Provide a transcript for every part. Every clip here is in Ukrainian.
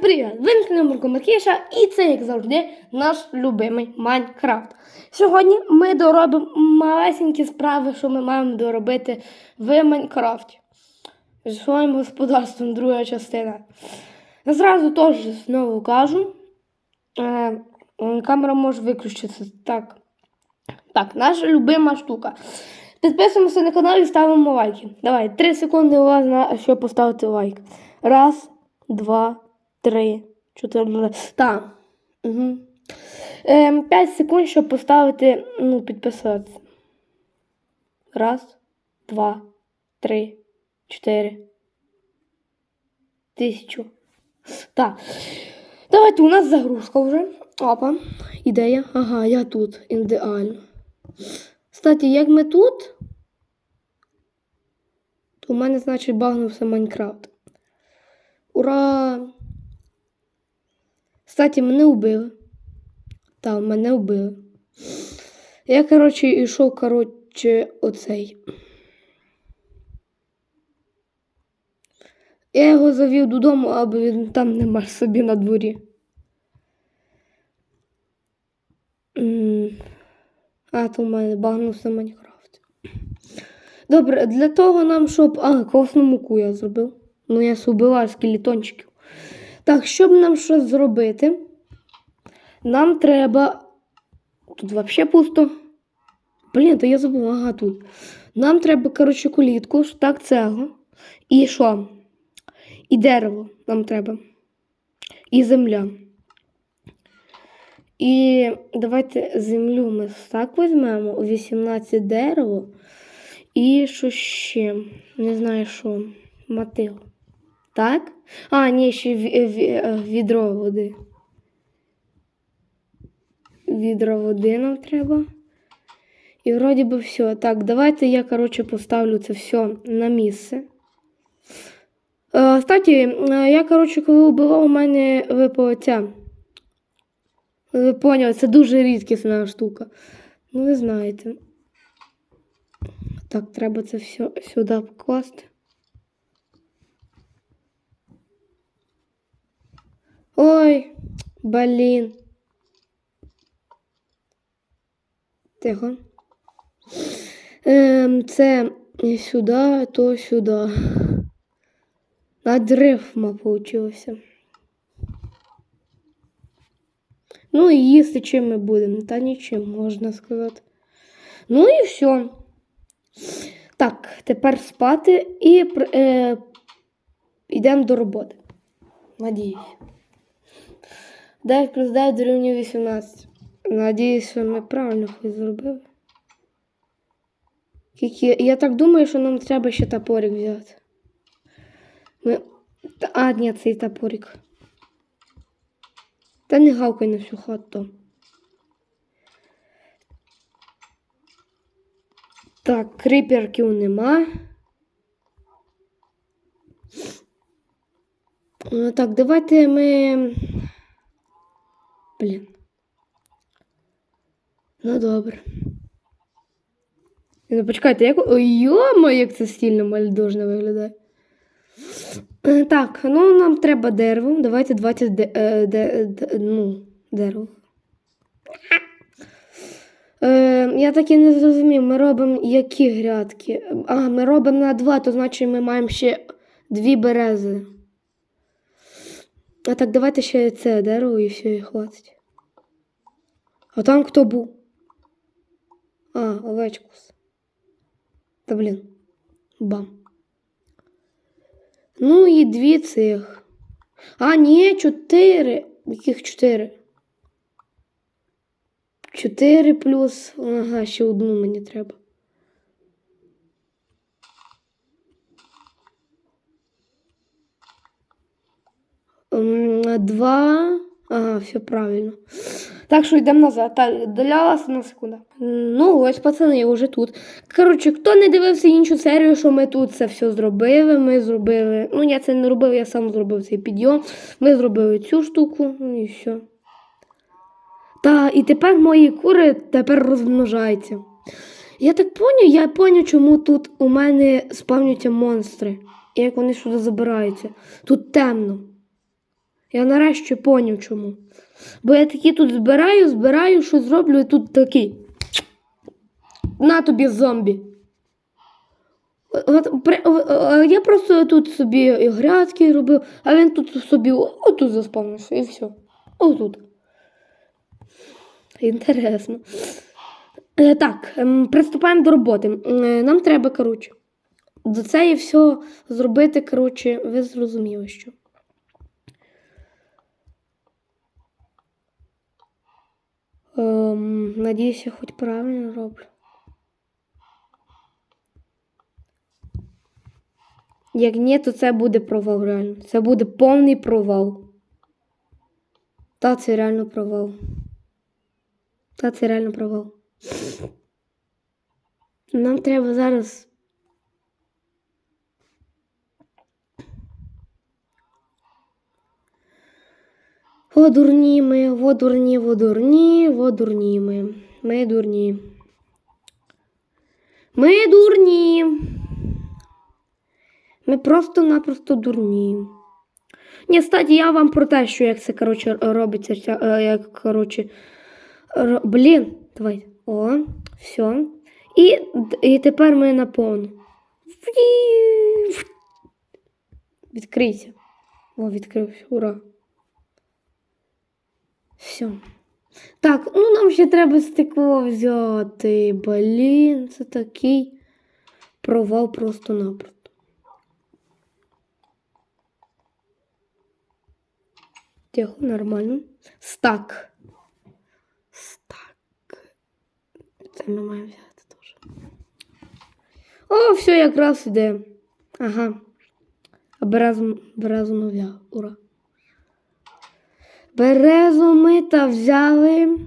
привіт! Ви на каналі Мурко Маркіша і це, як завжди, наш любимий Майнкрафт. Сьогодні ми доробимо малесенькі справи, що ми маємо доробити в Майнкрафті. Зі своїм господарством, друга частина. Зразу теж знову кажу. Е, камера може виключитися. Так. Так, наша любима штука. Підписуємося на канал і ставимо лайки. Давай, 3 секунди у вас поставити лайк. Раз, два, три, чотири. Так. Угу. Ем, 5 секунд, щоб поставити, ну, підписатися. Раз, два, три, чотири. Тисячу. Так. Давайте у нас загрузка вже. Опа. Ідея. Ага, я тут. Ідеально. Кстати, як ми тут, то у мене, значить, багнувся Майнкрафт. Ура! Кстати, мене вбили. Так, мене вбили. Я, коротше, йшов, коротше, оцей. Я його завів додому, аби він там не мав собі на дворі. А, то в мене багнувся Майнкрафт. Добре, для того нам, щоб. А, косну муку я зробив. Ну, я зубила скелетончиків. Так, щоб нам щось зробити, нам треба. Тут взагалі пусто. Блін, то я забув, ага, тут. Нам треба, коротше, кулітку, так цего. І що? І дерево нам треба. І земля. І давайте землю ми так візьмемо, 18 дерево. І що ще? Не знаю що. Мотив. Так? А, ні, ще ві- ві- відро води. Відро води нам треба. І вроді би все. Так, давайте я, коротше, поставлю це все на місце. Е, Кстати, е, я, коротше, коли вбивав, у мене випала ця. Ви поняли, це дуже рідкісна штука. Ну, ви знаєте. Так, треба це все сюди покласти. Ой, блін. Тихо. Ем, це сюди, то сюди. Надрифма получилося. Ну і їсти чим ми будемо, та нічим, можна сказати. Ну і все. Так, тепер спати і е, йдемо до роботи. Надіюсь. 9 плюс 9 дорівнює 18. Надіюсь, що ми правильно щось зробили. Тільки я так думаю, що нам треба ще топорик взяти. Ми... А, ні, цей топорик. Та не гавкай на всю хату. Так, криперків нема. Е, Так, давайте ми. Блін. Ну добре. Ну, почекайте, як. Ой, йома, як це стільно мальдожно виглядає. Е, Так, ну нам треба дерево. Давайте 20 де, е, де, де, ну, дерево. Е, я так і не зрозумів, ми робимо які грядки. А, ми робимо на два, то значить ми маємо ще дві берези. А так, давайте ще це дерево і все, і хватить. А там хто був? А, овечкус. Та блін. Бам. Ну і дві цих. А, ні, чотири. Яких чотири? Чотири плюс. Ага, ще одну мені треба. Два. Ага, все правильно. Так що йдемо назад. Так, вас на секунду. Ну, ось, пацани, я вже тут. Коротше, хто не дивився іншу серію, що ми тут це все зробили. Ми зробили. Ну, я це не робив, я сам зробив цей підйом. Ми зробили цю штуку, ну і все. Та, і тепер мої кури тепер розмножаються. Я так поняв, я поняв, чому тут у мене спавняться монстри. І як вони сюди забираються. Тут темно. Я нарешті поняв чому. Бо я такі тут збираю, збираю, що зроблю, і тут такий. На тобі зомбі. Я просто тут собі і грядки робив, а він тут собі отут заспавнився і все. Отут. Інтересно. Е, Так, ем, приступаємо до роботи. Е, Нам треба, коротше, до це і все зробити, коротше, ви зрозуміли, що. Ем, надіюсь, я хоч правильно роблю. Як ні, то це буде провал реально. Це буде повний провал. Та це реально провал. Та це реально провал. Нам треба зараз. О, дурні ми, во дурні, во дурні, во дурні ми. Ми дурні. Ми дурні. Ми просто-напросто дурні. Ні, статі, я вам про те, що як це, коротше, робиться, е, як, коротше, ро- блін, давай. О, все. І, і тепер ми на повну. Відкрийся. О, відкрився, ура. Все. Так, ну нам ще треба стекло взяти. Блін, це такий провал просто-напросто. Тихо, нормально. Стак. Стак. Це ми маємо взяти теж. О, все якраз іде. Ага. А березу, березу. Ура. Березу ми та взяли.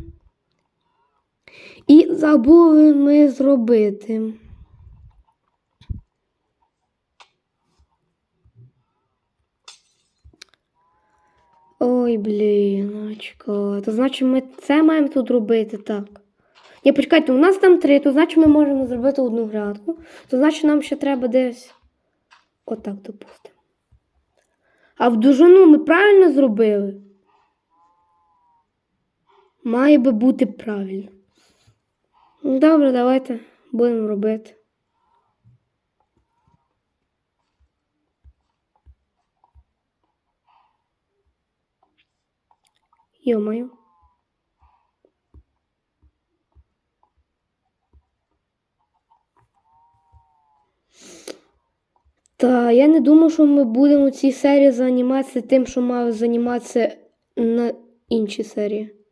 І забули ми зробити. Ой, блін, очко. То значить ми це маємо тут робити так. Ні, почекайте, у нас там три, то значить ми можемо зробити одну грядку. То значить нам ще треба десь. Отак, допустимо. А в дужину ми правильно зробили? Має би бути правильно. Ну, Добре, давайте будемо робити. Йомаю. Та я не думав, що ми будемо цій серії займатися тим, що мав займатися на іншій серії.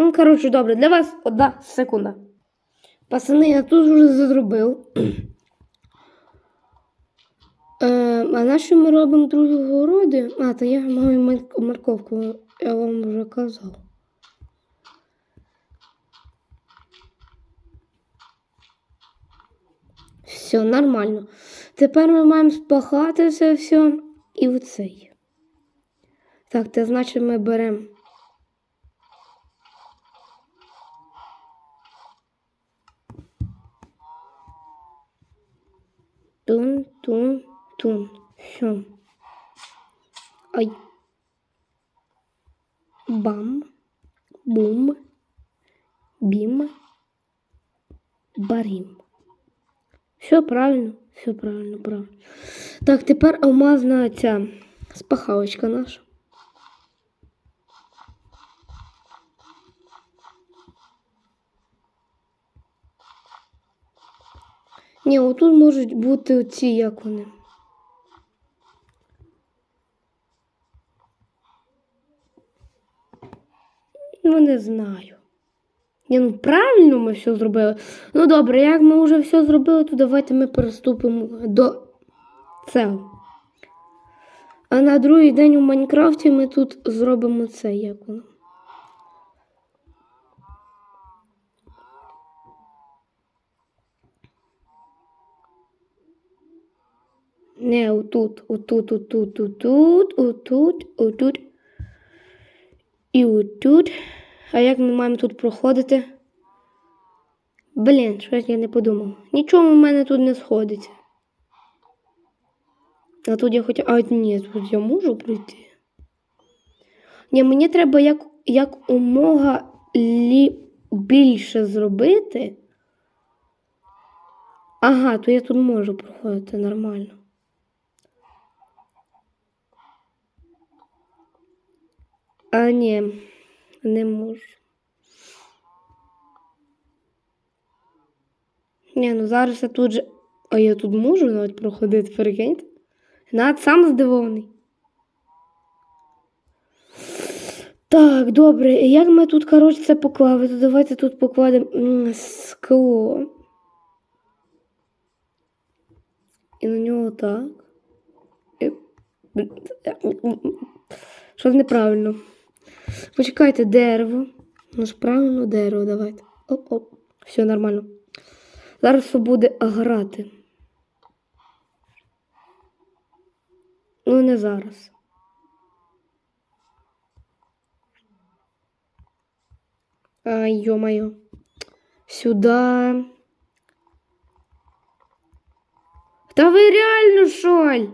Ну, коротше, добре, для вас одна секунда. Пацани, я тут вже зробив. Е, а на що ми робимо другі городи? А, то я маю морковку, я вам вже казав. Все, нормально. Тепер ми маємо спахати це все і цей. Так, це значить ми беремо. Тун, тун, тун. Все. Ай. Бам. Бум. Бім. Барім. Все правильно, все правильно, правильно. Так, тепер алмазна ця спахалочка наша. Ні, отут можуть бути ці, як вони. Ну, не знаю. Ні, ну правильно ми все зробили. Ну добре, як ми вже все зробили, то давайте ми переступимо до цього. А на другий день у Майнкрафті ми тут зробимо це, як воно. Не, отут, отут, отут, отут, отут, отут. І отут. А як ми маємо тут проходити? Блін, щось я не подумав. Нічого в мене тут не сходиться. А тут я хоча. А ні, тут я можу пройти. Ні, мені треба як, як умога лі... більше зробити. Ага, то я тут можу проходити нормально. А ні, не можу. Ні, ну зараз я тут же. А я тут можу навіть проходити, прикиньте. Навіть сам здивований. Так, добре. Як ми тут, коротше, це поклали? То давайте тут покладемо скло. І на нього так. І- Щось неправильно. Почекайте, дерево. Ну ж правильно дерево, давайте. Оп-оп. Все нормально. Зараз все буде грати. Ну, не зараз. Ай, ё-моё. Сюда. Та ви реально шоль?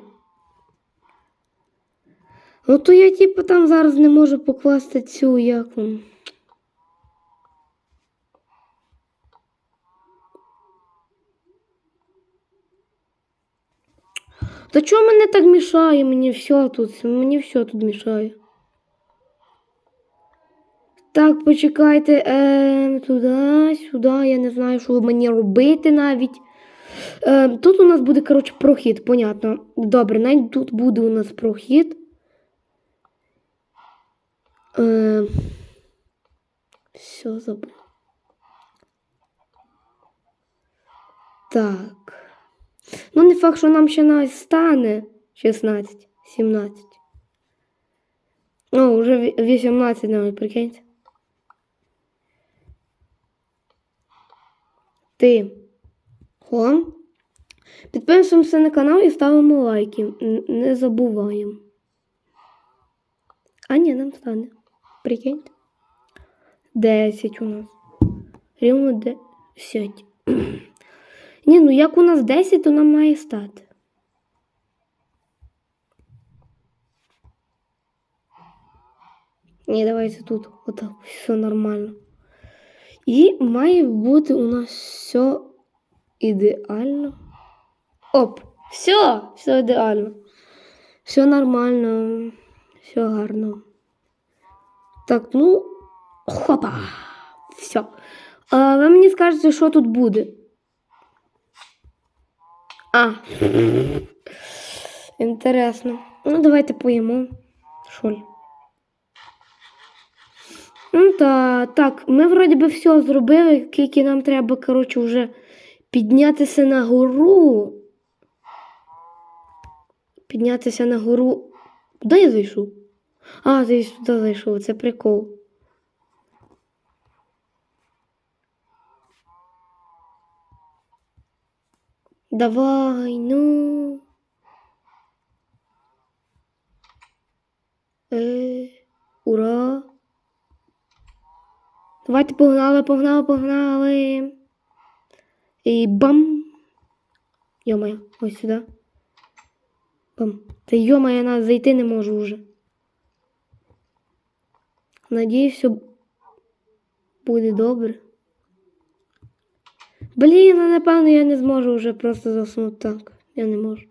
Ну то я типу там зараз не можу покласти цю як вам. Та чого мене так мішає? Мені все тут, мені все тут мішає. Так, почекайте, е, туди, сюди, я не знаю, що мені робити навіть. Е, тут у нас буде, коротше, прохід, понятно. Добре, навіть тут буде у нас прохід. Е, все, забув. Так. Ну, не факт, що нам ще навіть стане 16, 17. О, вже 18 навіть, прикиньте. Ти. Хо. Підписуємося на канал і ставимо лайки. Не забуваємо. А ні, нам стане. Прикиньте. 10 у нас. Рівно 10. Ні, ну як у нас 10, то нам має стати. Ні, давайте тут. Отак, все нормально. І має бути у нас все ідеально. Оп! Все, все ідеально. Все нормально, все гарно. Так, ну. Хопа! Все. А, ви мені скажете, що тут буде. А. Інтересно. Ну, давайте поїмо. Шоль. Ну та так, ми вроді би все зробили, тільки нам треба, коротше, вже піднятися на гору. Піднятися на гору. Куди я зайшов? А, ти сюди зайшов, це прикол. Давай, ну. Е, ура. Давайте погнали, погнали, погнали. І бам. Йомаю, ось сюди. Бам. Та йомаю, я зайти не можу вже. Надіюсь, все буде добре. Блін, ну напевно, я не зможу вже просто заснути так. Я не можу.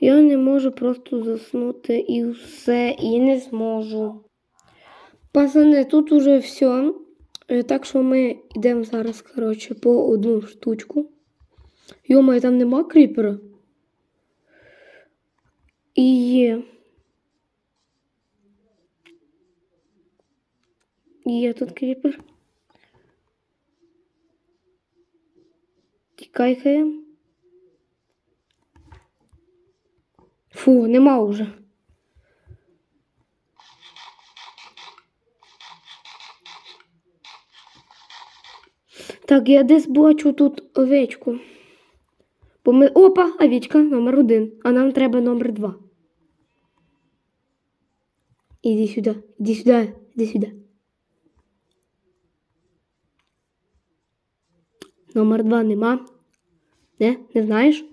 Я не можу просто заснути і все, і не зможу. Пацани, тут уже все. Так що ми йдемо зараз, коротше, по одну штучку. Йомай, там нема кріпера. І є. Є тут кріпер. Тікай. Фу, нема уже. Так, я десь бачу тут овечку. Бо ми... Опа, овечка номер один. А нам треба номер два. Іди сюди, іди сюди, іди сюди. Номер два нема. Не? Не знаєш?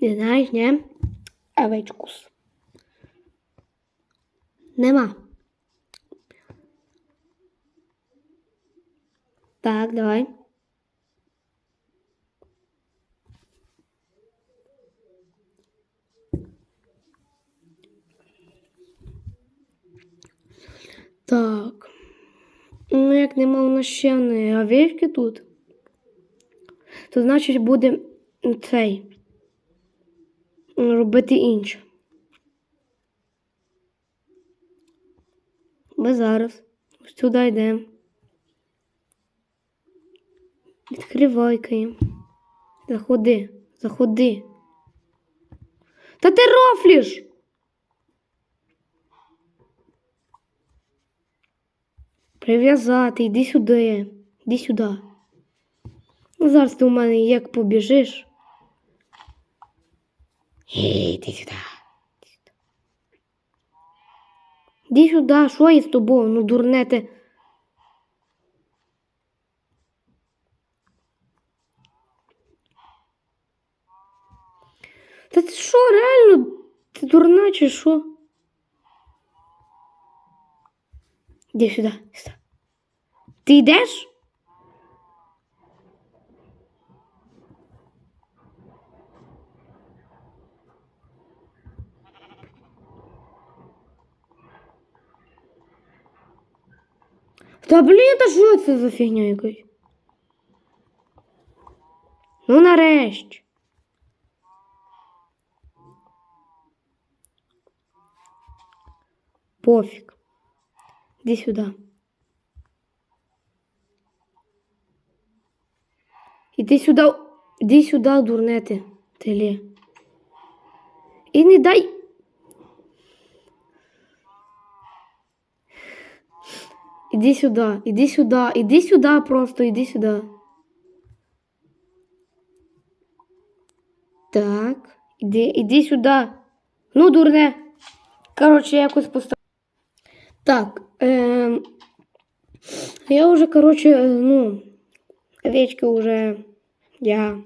Не знаєш, не? Овечкус. Нема. Так, давай. Так. Ну, як нема у нас ще не овечки тут, то значить буде цей робити інше. Ми зараз ось сюди йдемо. Відкривайкаємо. Заходи, заходи. Та ти рофліш! Прив'язати, йди сюди, йди сюди. Ну, Зараз ти у мене як побіжиш. Ей, Іди сюди. Іди сюди, що є з тобою? Ну, дурне ти. Та ти що, реально? Ти дурна чи що? Іди сюди, сюди. Ти йдеш? Та блін, та що це за фігня якась? Ну нарешті. Пофіг. Іди сюди. Іди сюди. Іди сюди, дурнете. Теле. І не дай. Іди сюди, іди сюди, іди сюди просто, іди сюди. Так, іди, іди сюди. Ну, дурне. Коротше, якось постав. Так, е, я уже, короче, е, ну, овечки уже, я...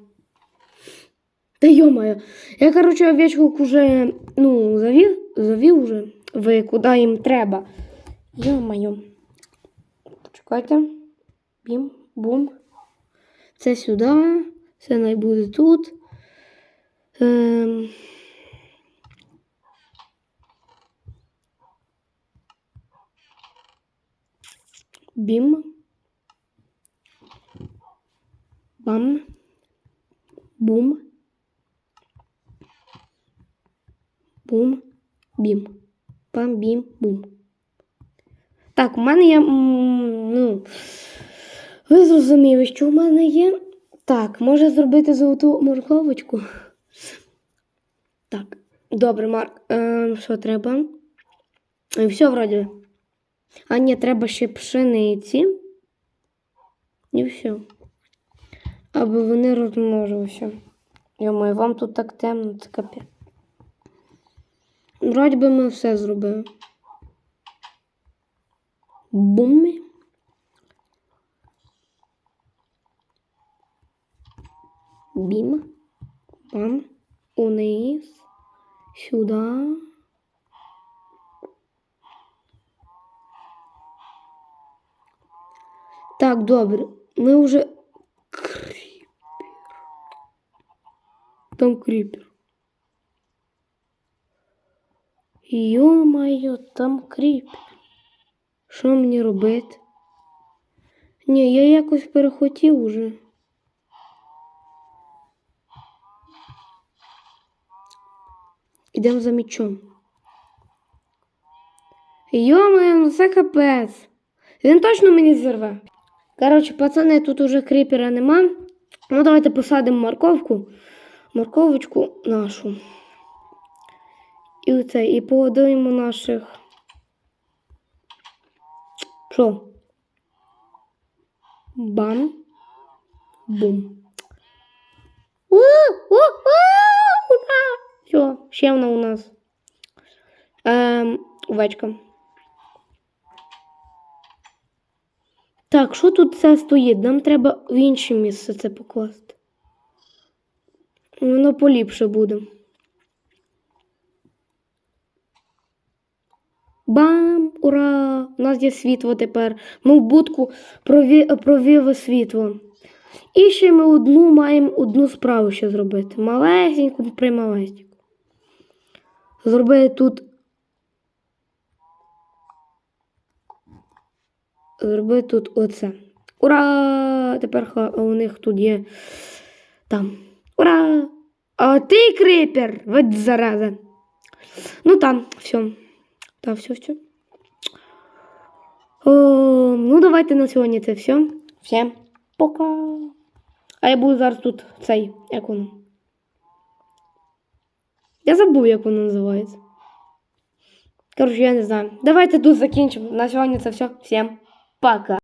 Да ё-моё, я, короче, овечок уже, ну, завів, завів уже в куди їм треба. Ё-моё. Почекайте. Бім, бум. Це сюди, це най буде тут. Ем... Бім. Бам. Бум. Бум. Бім. Бам, бім, бум. Так, у мене є. Ну, ви зрозуміли, що у мене є. Так, може зробити золоту морковочку. Так, добре, Марк. Е, що треба? Е, Все вроді. А ні, треба ще пшениці. І все. Аби вони розмножилися. Йомаю, вам тут так темно, це капець. Вроді би ми все зробили. Бум. Бім. Бам. Униз. Сюди. Так, добре. Ми вже. Там кріпер. Йо-моє, там кріпер. Що мені робити? Ні, я якось перехотів уже. Ідемо за мічом. Йо-моє, ну це капець. Він точно мені зірве. Коротше, пацани, тут уже кріпера нема. Ну, давайте посадимо морковку. Морковочку нашу. І оце, і погодуємо наших. Що? Бам. Бум. У, у! Все, ще вона у нас. Ем, овечка. Так, що тут це стоїть? Нам треба в інше місце це покласти. Воно поліпше буде. Бам! Ура! У нас є світло тепер. Ми в будку прові... провів світло. І ще ми одну маємо одну справу ще зробити. Малесеньку прималесеньку. Зробити тут. Зробити тут оце. Ура! Тепер у них тут є там. Ура! А ти крипер! Вот зараза. Ну там, все. Та, все, все. О, ну, давайте на сьогодні це все. Всім пока. А я буду зараз тут цей, як воно. Я забув, як воно називається. Коротше, я не знаю. Давайте тут закінчимо. На сьогодні це все. Всім пока.